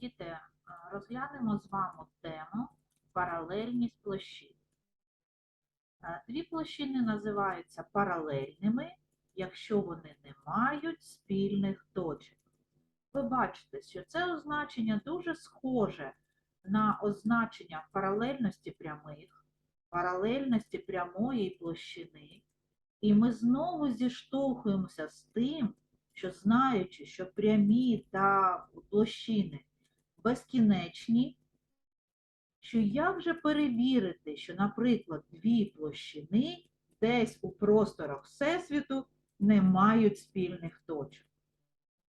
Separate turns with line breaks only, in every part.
Діти, е, розглянемо з вами тему паралельність площин. Е, Дві площини називаються паралельними, якщо вони не мають спільних точок. Ви бачите, що це означення дуже схоже на означення паралельності прямих, паралельності прямої площини. І ми знову зіштовхуємося з тим, що знаючи, що прямі та площини безкінечні, що як же перевірити, що, наприклад, дві площини десь у просторах Всесвіту не мають спільних точок.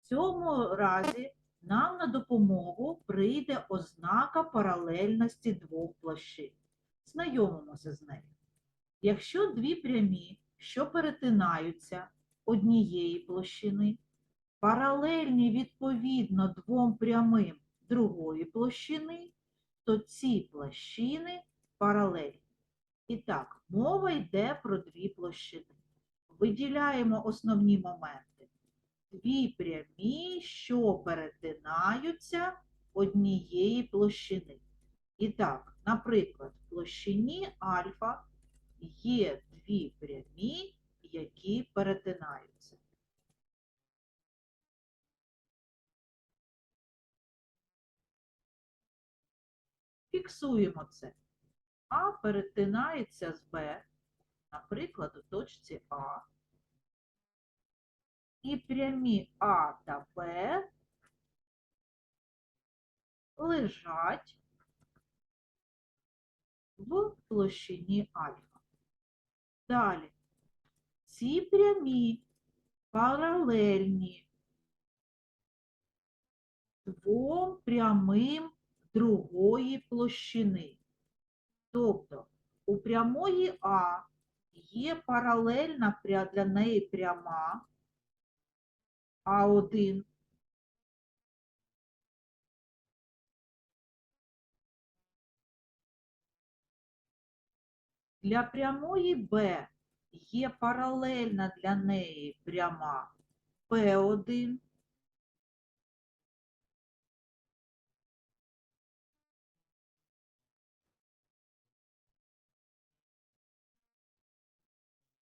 В цьому разі нам на допомогу прийде ознака паралельності двох площин. Знайомимося з нею. Якщо дві прямі, що перетинаються однієї площини, паралельні відповідно двом прямим другої площини, то ці площини паралельні. І так, мова йде про дві площини. Виділяємо основні моменти. Дві прямі, що перетинаються однієї площини. І так, наприклад, в площині альфа є дві прямі, які перетинаються. Фіксуємо це. А перетинається з Б, наприклад, у точці А. І прямі А та Б лежать в площині альфа. Далі. Ці прямі паралельні двом прямим другої площини. Тобто у прямої А є паралельна для неї пряма А1. Для прямої Б є паралельна для неї пряма П1.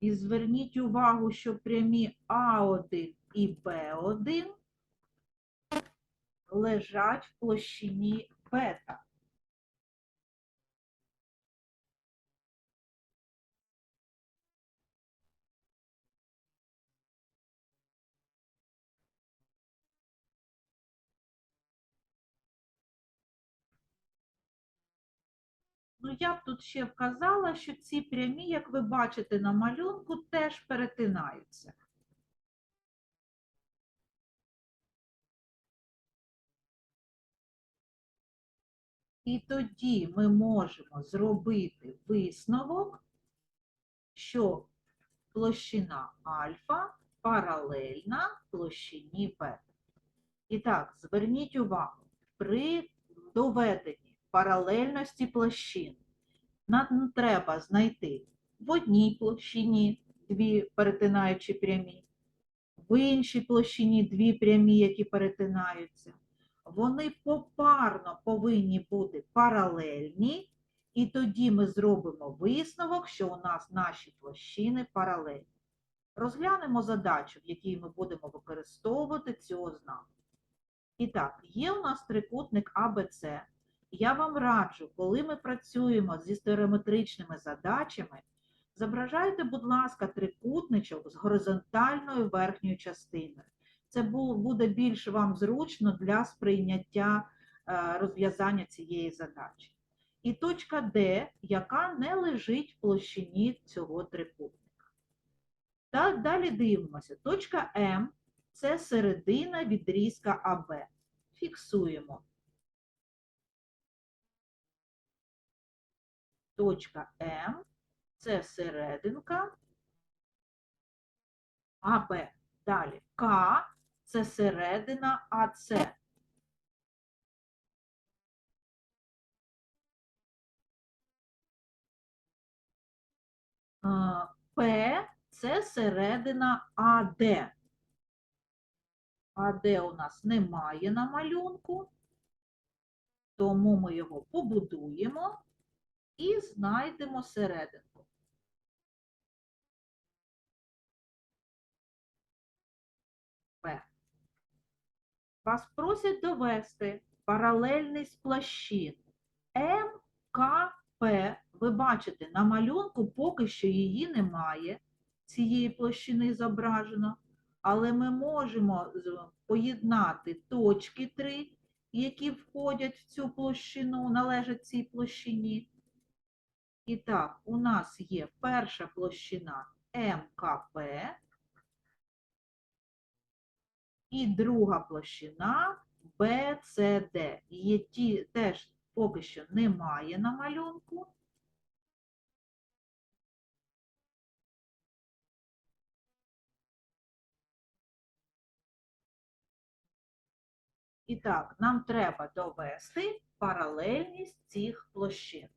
І зверніть увагу, що прямі А1 і Б1 лежать в площині бета. Ну, я б тут ще вказала, що ці прямі, як ви бачите на малюнку, теж перетинаються. І тоді ми можемо зробити висновок, що площина альфа паралельна площині бета. І так, зверніть увагу, при доведенні паралельності площин нам треба знайти в одній площині дві перетинаючі прямі, в іншій площині дві прямі, які перетинаються. Вони попарно повинні бути паралельні, і тоді ми зробимо висновок, що у нас наші площини паралельні. Розглянемо задачу, в якій ми будемо використовувати цю ознаку. І так, є у нас трикутник АБЦ. Я вам раджу, коли ми працюємо зі стереометричними задачами, зображайте, будь ласка, трикутничок з горизонтальною верхньою частиною. Це буде більш вам зручно для сприйняття е, розв'язання цієї задачі. І точка Д, яка не лежить в площині цього трикутника. Далі дивимося. Точка М це середина відрізка АБ. Фіксуємо. Точка М це серединка АБ. Далі К це середина АЦ. П це середина АД. АД у нас немає на малюнку. Тому ми його побудуємо і знайдемо серединку. П. Вас просять довести паралельність площин МКП. Ви бачите, на малюнку поки що її немає, цієї площини зображено, але ми можемо поєднати точки 3, які входять в цю площину, належать цій площині. І так, у нас є перша площина МКП і друга площина БЦД. Її ті, теж поки що немає на малюнку. І так, нам треба довести паралельність цих площин.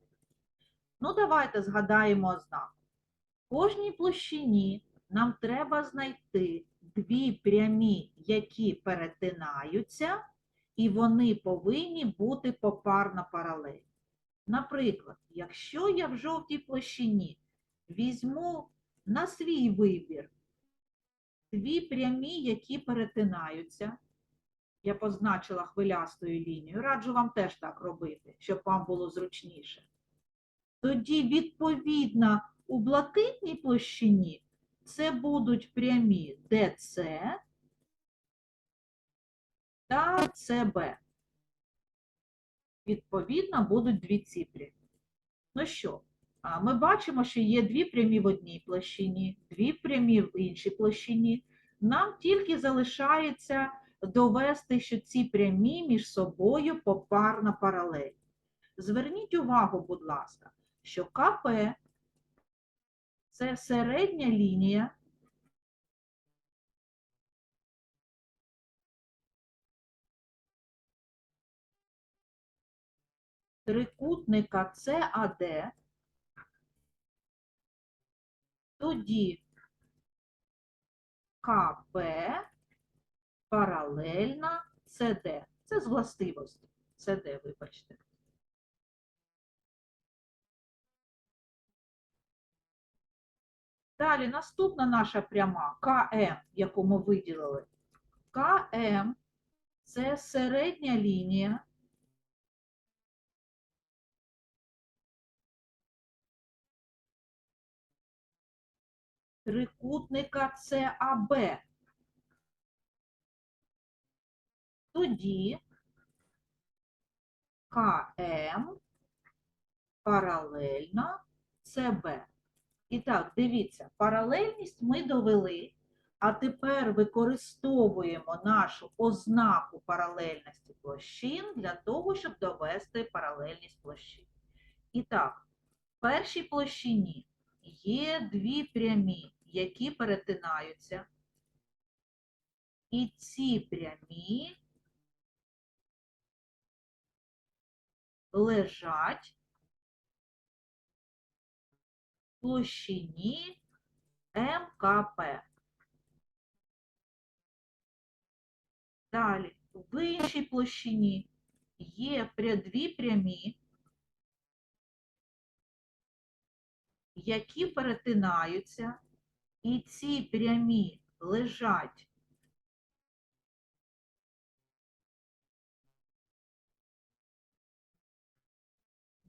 Ну, давайте згадаємо ознаку. В кожній площині нам треба знайти дві прямі, які перетинаються, і вони повинні бути попарно паралельні. Наприклад, якщо я в жовтій площині візьму на свій вибір дві прямі, які перетинаються, я позначила хвилястою лінією, раджу вам теж так робити, щоб вам було зручніше. Тоді, відповідно, у блакитній площині це будуть прямі DC та CB. Відповідно, будуть дві ці прямі. Ну що, ми бачимо, що є дві прямі в одній площині, дві прямі в іншій площині. Нам тільки залишається довести, що ці прямі між собою попарно паралельні. Зверніть увагу, будь ласка, що КП це середня лінія трикутника САД, тоді КП паралельна СД. Це з властивості. СД, вибачте. Далі наступна наша пряма КМ, яку ми виділили. КМ це середня лінія трикутника САБ. Тоді КМ паралельно СБ. І так, дивіться, паралельність ми довели, а тепер використовуємо нашу ознаку паралельності площин для того, щоб довести паралельність площин. І так, в першій площині є дві прямі, які перетинаються. І ці прямі лежать площині МКП. Далі, в іншій площині є дві прямі, які перетинаються, і ці прямі лежать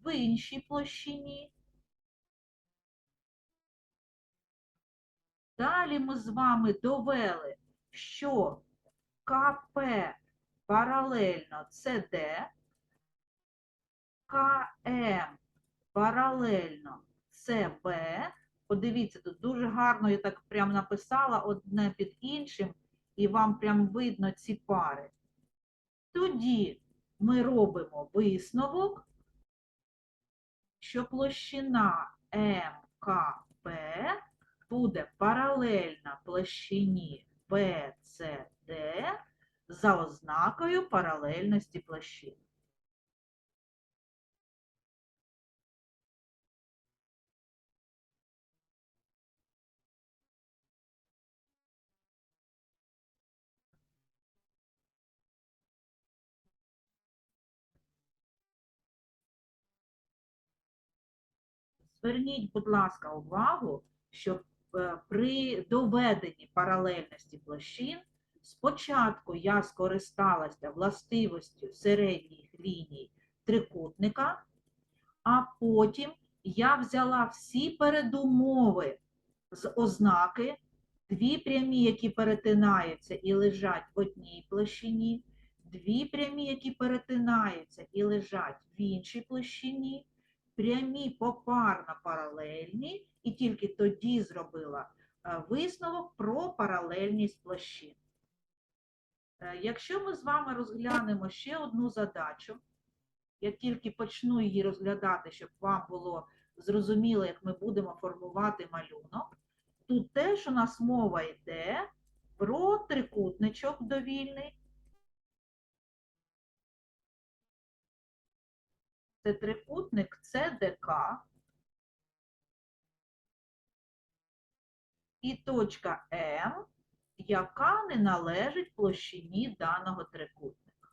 в іншій площині. Далі ми з вами довели, що КП паралельно СД, КМ паралельно СБ. Подивіться, тут дуже гарно я так прям написала одне під іншим, і вам прям видно ці пари. Тоді ми робимо висновок, що площина МКП буде паралельна площині BCD за ознакою паралельності площин. Зверніть, будь ласка, увагу, що при доведенні паралельності площин спочатку я скористалася властивостю середніх ліній трикутника, а потім я взяла всі передумови з ознаки, дві прямі, які перетинаються і лежать в одній площині, дві прямі, які перетинаються і лежать в іншій площині, прямі попарно паралельні, і тільки тоді зробила е, висновок про паралельність площин. Е, Якщо ми з вами розглянемо ще одну задачу, я тільки почну її розглядати, щоб вам було зрозуміло, як ми будемо формувати малюнок. Тут теж у нас мова йде про трикутничок довільний. Це трикутник ЦДК. І точка М, яка не належить площині даного трикутника.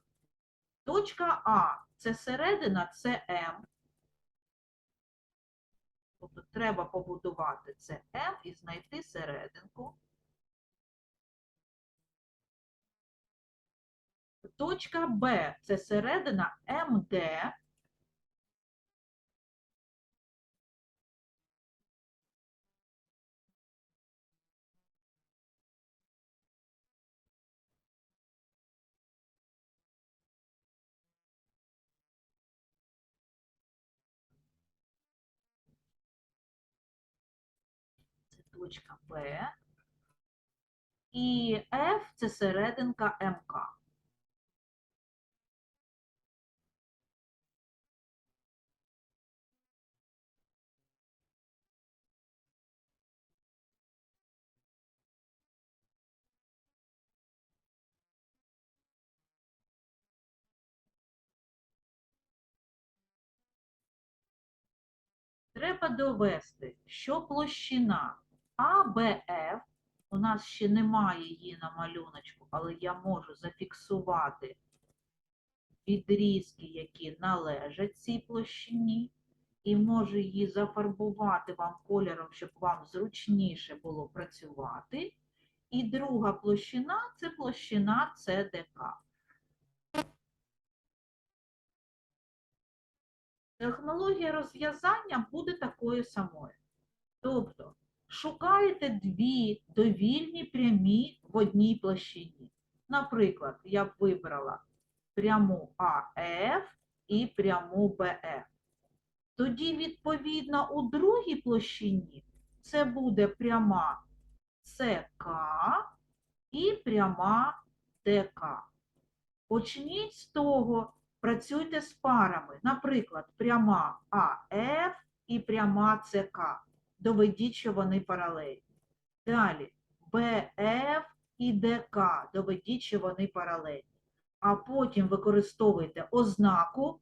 Точка А це середина ЦМ. Тобто треба побудувати ЦМ і знайти серединку. Точка Б це середина МД. Точка Б. І F це серединка МК. Треба довести, що площина АБФ, у нас ще немає її на малюночку, але я можу зафіксувати відрізки, які належать цій площині, і можу її зафарбувати вам кольором, щоб вам зручніше було працювати. І друга площина це площина ЦДК. Технологія розв'язання буде такою самою. Тобто шукаєте дві довільні прямі в одній площині. Наприклад, я б вибрала пряму АФ і пряму БФ. Тоді, відповідно, у другій площині це буде пряма СК і пряма ДК. Почніть з того, працюйте з парами. Наприклад, пряма АФ і пряма СК. Доведіть, що вони паралельні. Далі БФ і ДК. Доведіть, що вони паралельні. А потім використовуйте ознаку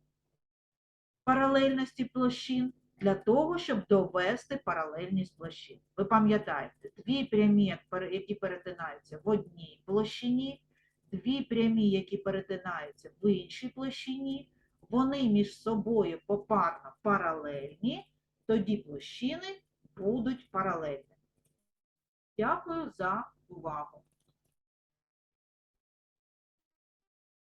паралельності площин для того, щоб довести паралельність площин. Ви пам'ятаєте, дві прямі, які перетинаються в одній площині, дві прямі, які перетинаються в іншій площині, вони між собою попарно паралельні, тоді площини будуть паралельними. Дякую за увагу.